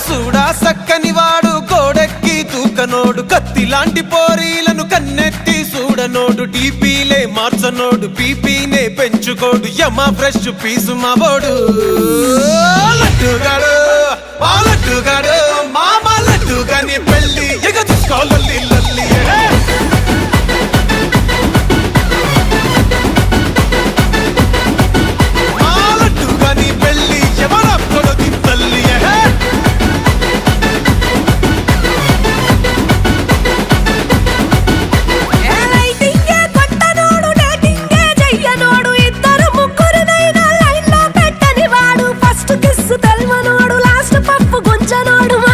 సూడా సక్కని వాడు కోడెక్కి తూకనోడు కత్తి లాంటి పోరీలను కన్నెత్తి చూడనోడు టీపీలే మార్చనోడు పీపీనే పెంచుకోడు యమ ఫ్రెష్ పీసు మావోడు లడ్డుగాడు మా లడ్డుగాడు మామ లడ్డుగాని పెళ్ళి ఎగ చూసుకోవాలి மஞ்ச நாடு